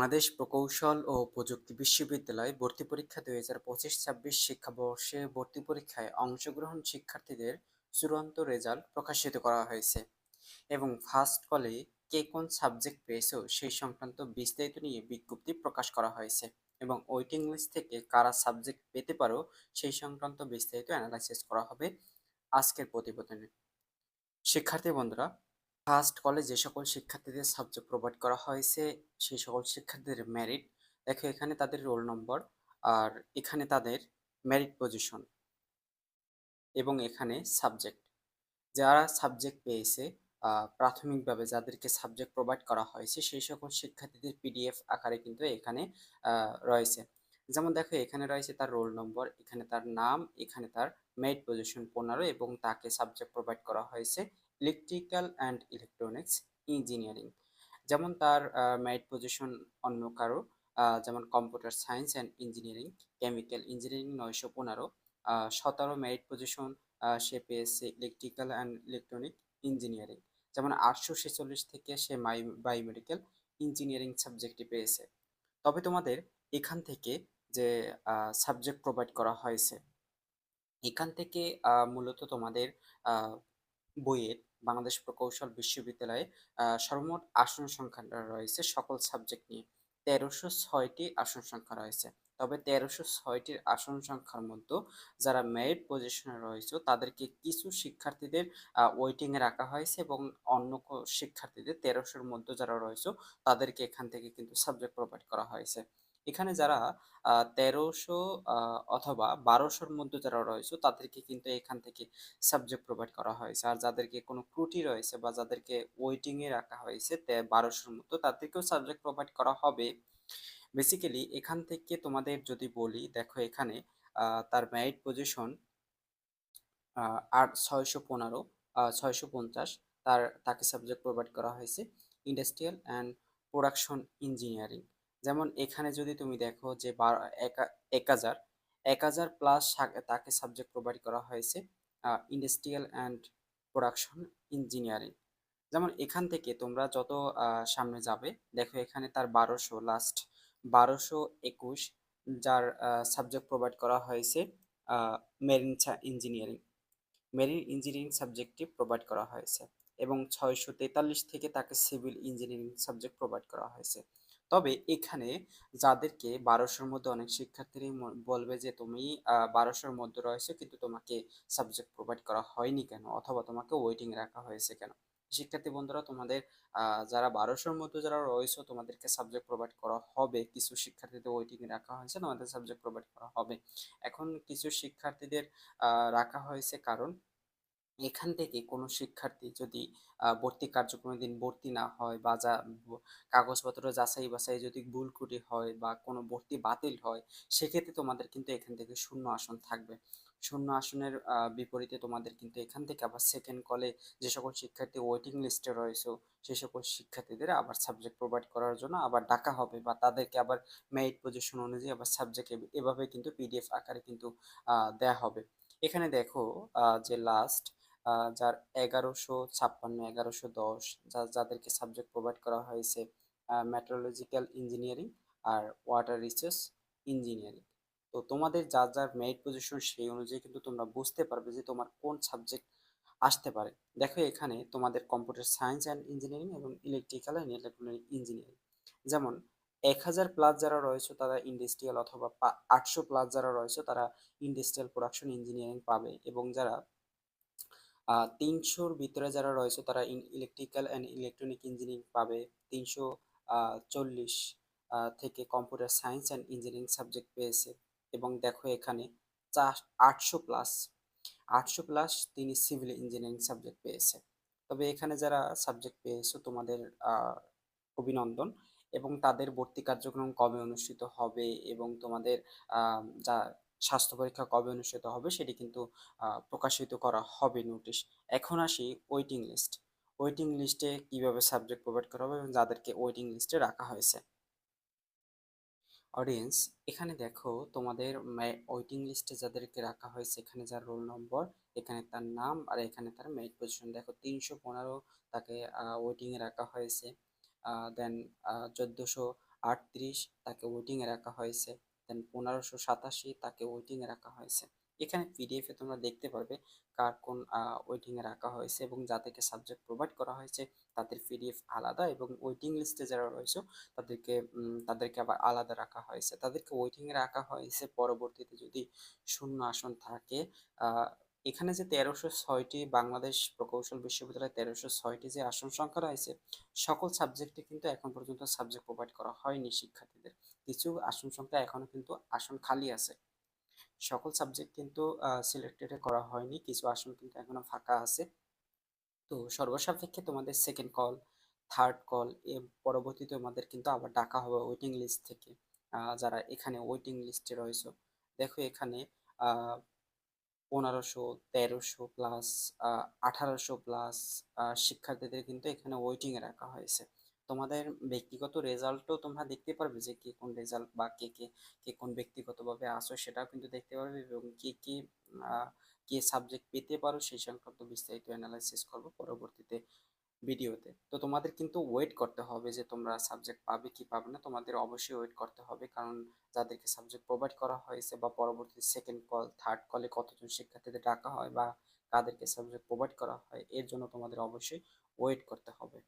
বাংলাদেশ প্রকৌশল ও প্রযুক্তি বিশ্ববিদ্যালয় ভর্তি পরীক্ষা দুই হাজার পঁচিশ ছাব্বিশ শিক্ষাবর্ষে ভর্তি পরীক্ষায় অংশগ্রহণ শিক্ষার্থীদের চূড়ান্ত রেজাল্ট প্রকাশিত করা হয়েছে এবং ফার্স্ট কলে কে কোন সাবজেক্ট পেয়েছ সেই সংক্রান্ত বিস্তারিত নিয়ে বিজ্ঞপ্তি প্রকাশ করা হয়েছে এবং ওয়েটিং লিস্ট থেকে কারা সাবজেক্ট পেতে পারো সেই সংক্রান্ত বিস্তারিত অ্যানালাইসিস করা হবে আজকের প্রতিবেদনে। শিক্ষার্থী বন্ধুরা ফার্স্ট কলে যে সকল শিক্ষার্থীদের সাবজেক্ট প্রোভাইড করা হয়েছে, সেই সকল শিক্ষার্থীদের মেরিট দেখো এখানে তাদের রোল নম্বর আর এখানে তাদের মেরিট পজিশন এবং এখানে সাবজেক্ট যারা সাবজেক্ট পেয়েছে প্রাথমিকভাবে যাদেরকে সাবজেক্ট প্রোভাইড করা হয়েছে, সেই সকল শিক্ষার্থীদের পিডিএফ আকারে কিন্তু এখানে রয়েছে। যেমন দেখো এখানে রয়েছে তার রোল নম্বর এখানে তার নাম, এখানে তার মেরিট পজিশন পনেরো এবং তাকে সাবজেক্ট প্রোভাইড করা হয়েছে ইলেকট্রিক্যাল অ্যান্ড ইলেকট্রনিক্স ইঞ্জিনিয়ারিং যেমন তার মেরিট পজিশন অন্য কারও যেমন computer science and engineering chemical engineering নয়শো পনেরো সতেরো মেরিট পজিশন সে পেয়েছে ইলেকট্রিক্যাল অ্যান্ড ইলেকট্রনিক ইঞ্জিনিয়ারিং যেমন আটশো ছেচল্লিশ থেকে সে মাই বায়োমেডিক্যাল ইঞ্জিনিয়ারিং সাবজেক্টটি পেয়েছে। তবে তোমাদের এখান থেকে যে সাবজেক্ট প্রোভাইড করা হয়েছে, এখান থেকে মূলত তোমাদের বইয়ের বাংলাদেশ প্রকৌশল বিশ্ববিদ্যালয়ে সর্বমোট আসন সংখ্যা রয়েছে সকল সাবজেক্ট নিয়ে। তেরোশো ছয়টি আসন সংখ্যা রয়েছে। তবে তেরোশো ছয়টির আসন সংখ্যার মধ্যে যারা মেরিট পজিশনে রয়েছে, তাদেরকে কিছু শিক্ষার্থীদের ওয়েটিংয়ে রাখা হয়েছে এবং অন্য শিক্ষার্থীদের তেরোশোর মধ্যে যারা রয়েছে, তাদেরকে এখান থেকে কিন্তু সাবজেক্ট প্রোভাইড করা হয়েছে। এখানে যারা তেরোশো অথবা বারোশোর মধ্যে যারা রয়েছে, তাদেরকে কিন্তু এখান থেকে সাবজেক্ট প্রোভাইড করা হয়েছে। আর যাদেরকে কোনো ত্রুটি রয়েছে বা যাদেরকে ওয়েটিং এ রাখা হয়েছে বারোশোর মতো তাদেরকেও সাবজেক্ট প্রোভাইড করা হবে। বেসিক্যালি এখান থেকে তোমাদের যদি বলি, দেখো এখানে তার ম্যারিট পজিশন আট, ছয়শো পনেরো ছয়শো পঞ্চাশ, তার, তাকে সাবজেক্ট প্রোভাইড করা হয়েছে। ইন্ডাস্ট্রিয়াল অ্যান্ড প্রোডাকশন ইঞ্জিনিয়ারিং যেমন এখানে যদি তুমি দেখো যে এক- হাজার, এক হাজার প্লাস তাকে সাবজেক্ট প্রোভাইড করা হয়েছে ইন্ডাস্ট্রিয়াল অ্যান্ড প্রোডাকশন ইঞ্জিনিয়ারিং যেমন এখান থেকে তোমরা যত সামনে যাবে, দেখো এখানে তার বারোশো লাস্ট বারোশো একুশ যার সাবজেক্ট প্রোভাইড করা হয়েছে মেরিন ইঞ্জিনিয়ারিং মেরিন ইঞ্জিনিয়ারিং সাবজেক্টটি প্রোভাইড করা হয়েছে এবং ছয়শো তেতাল্লিশ থেকে তাকে সিভিল ইঞ্জিনিয়ারিং সাবজেক্ট প্রোভাইড করা হয়েছে। তবে এখানে যাদেরকে বারোশোর মধ্যে অনেক শিক্ষার্থীরা বলবে যে তুমি বারোশোর মধ্যে রয়েছে কিন্তু তোমাকে সাবজেক্ট প্রোভাইড করা হয়নি কেন? অথবা তোমাকে ওয়েটিং রাখা হয়েছে কেন? শিক্ষার্থী বন্ধুরা, তোমাদের যারা বারোশোর মধ্যে যারা রয়েছে, তোমাদেরকে সাবজেক্ট প্রোভাইড করা হবে। কিছু শিক্ষার্থীদের ওয়েটিং রাখা হয়েছে, তোমাদের সাবজেক্ট প্রোভাইড করা হবে। এখন কিছু শিক্ষার্থীদের রাখা হয়েছে কারণ এখান থেকে কোনো শিক্ষার্থী যদি ভর্তি কার্যক্রমে দিন ভর্তি না হয় বা যা কাগজপত্র যাচাই বাছাই যদি ভুল ত্রুটি হয় বা কোনো ভর্তি বাতিল হয়, সেক্ষেত্রে তোমাদের কিন্তু এখান থেকে শূন্য আসন থাকবে। শূন্য আসনের বিপরীতে তোমাদের কিন্তু এখান থেকে আবার সেকেন্ড কলে যে সকল শিক্ষার্থী ওয়েটিং লিস্টে রয়েছে সেই সকল শিক্ষার্থীদের আবার সাবজেক্ট প্রোভাইড করার জন্য আবার ডাকা হবে বা তাদেরকে আবার মেরিট পজিশন অনুযায়ী আবার সাবজেক্ট এভাবে কিন্তু পিডিএফ আকারে কিন্তু দেয়া হবে। এখানে দেখো যে লাস্ট যার এগারোশো ছাপ্পান্ন, এগারোশো দশ যা, যাদেরকে সাবজেক্ট প্রোভাইড করা হয়েছে মেট্রোলজিক্যাল ইঞ্জিনিয়ারিং আর ওয়াটার রিসোর্স ইঞ্জিনিয়ারিং তো তোমাদের যার যার মেরিট পজিশন সেই অনুযায়ী কিন্তু তোমরা বুঝতে পারবে যে তোমার কোন সাবজেক্ট আসতে পারে। দেখো এখানে তোমাদের কম্পিউটার সায়েন্স অ্যান্ড ইঞ্জিনিয়ারিং এবং ইলেকট্রিক্যাল অ্যান্ড ইলেকট্রনিক ইঞ্জিনিয়ারিং যেমন, এক হাজার প্লাস যারা রয়েছে তারা ইন্ডাস্ট্রিয়াল অথবা আটশো প্লাস যারা রয়েছে তারা ইন্ডাস্ট্রিয়াল প্রোডাকশন ইঞ্জিনিয়ারিং পাবে এবং যারা তিনশোর ভিতরে যারা রয়েছে তারা ইলেকট্রিক্যাল অ্যান্ড ইলেকট্রনিক ইঞ্জিনিয়ারিং পাবে। তিনশো চল্লিশ থেকে computer science and engineering subject পেয়েছে। এবং দেখো এখানে চার আটশো প্লাস আটশো প্লাস তিনি সিভিল ইঞ্জিনিয়ারিং সাবজেক্ট পেয়েছে। তবে এখানে যারা সাবজেক্ট পেয়েছ তোমাদের অভিনন্দন। এবং তাদের ভর্তি কার্যক্রম কবে অনুষ্ঠিত হবে এবং তোমাদের যা স্বাস্থ্য পরীক্ষা কবে অনুষ্ঠিত হবে সেটি কিন্তু প্রকাশিত করা হবে নোটিশ এখন আসি ওয়েটিং লিস্ট ওয়েটিং লিস্টে কীভাবে সাবজেক্ট প্রোভাইড করা হবে এবং যাদেরকে ওয়েটিং লিস্টে রাখা হয়েছে। অডিয়েন্স এখানে দেখো তোমাদের ওয়েটিং লিস্টে যাদেরকে রাখা হয়েছে, এখানে যার রোল নম্বর এখানে তার নাম আর এখানে তার মেরিট পজিশন দেখো তিনশো পনেরো তাকে ওয়েটিংয়ে রাখা হয়েছে। দেন চোদ্দোশো আটত্রিশ তাকে ওয়েটিংয়ে রাখা হয়েছে। দেন পনেরোশো সাতাশি তাকে ওয়েটিংয়ে রাখা হয়েছে। এখানে পিডিএফে তোমরা দেখতে পারবে কার কোন ওয়েটিংয়ে রাখা হয়েছে এবং যাদেরকে সাবজেক্ট প্রোভাইড করা হয়েছে তাদের পিডিএফ আলাদা এবং ওয়েটিং লিস্টে যারা রয়েছে তাদেরকে তাদেরকে আবার আলাদা রাখা হয়েছে। তাদেরকে ওয়েটিংয়ে রাখা হয়েছে। পরবর্তীতে যদি শূন্য আসন থাকে এখানে যে তেরোশো ছয়টি বাংলাদেশ প্রকৌশল বিশ্ববিদ্যালয়ে তেরোশো ছয়টি যে আসন সংখ্যা রয়েছে, সকল সাবজেক্টে কিন্তু এখন পর্যন্ত সাবজেক্ট প্রোভাইড করা হয়নি শিক্ষার্থীদের। কিছু আসন সংখ্যা এখনও কিন্তু আসন খালি আছে। সকল সাবজেক্ট কিন্তু সিলেক্টেড করা হয়নি, কিছু আসন কিন্তু এখনও ফাঁকা আছে। তো সর্বসাপেক্ষে তোমাদের সেকেন্ড কল থার্ড কল এ পরবর্তীতে তোমাদের কিন্তু আবার ডাকা হবে ওয়েটিং লিস্ট থেকে। যারা এখানে ওয়েটিং লিস্টে রয়েছে, দেখো এখানে পনেরোশো, তেরোশো প্লাস আঠারোশো প্লাস শিক্ষার্থীদের কিন্তু এখানে ওয়েটিংয়ে রাখা হয়েছে। তোমাদের ব্যক্তিগত রেজাল্টও তোমরা দেখতে পারবে যে কে কোন রেজাল্ট বা কে কে কে কোন ব্যক্তিগতভাবে আসো সেটাও কিন্তু দেখতে পারবে এবং কে কে কে সাবজেক্ট পেতে পারো সেই সংক্রান্ত বিস্তারিত অ্যানালাইসিস করব। পরবর্তীতে ভিডিওতে। তো তোমাদের কিন্তু ওয়েট করতে হবে যে তোমরা সাবজেক্ট পাবে কি পাবে না। তোমাদের অবশ্যই ওয়েট করতে হবে। কারণ যাদেরকে সাবজেক্ট প্রোভাইড করা হয়েছে বা পরবর্তী সেকেন্ড কল থার্ড কলে কতজন শিক্ষার্থীদের ডাকা হয় বা কাদেরকে সাবজেক্ট প্রোভাইড করা হয়, এর জন্য তোমাদের অবশ্যই ওয়েট করতে হবে।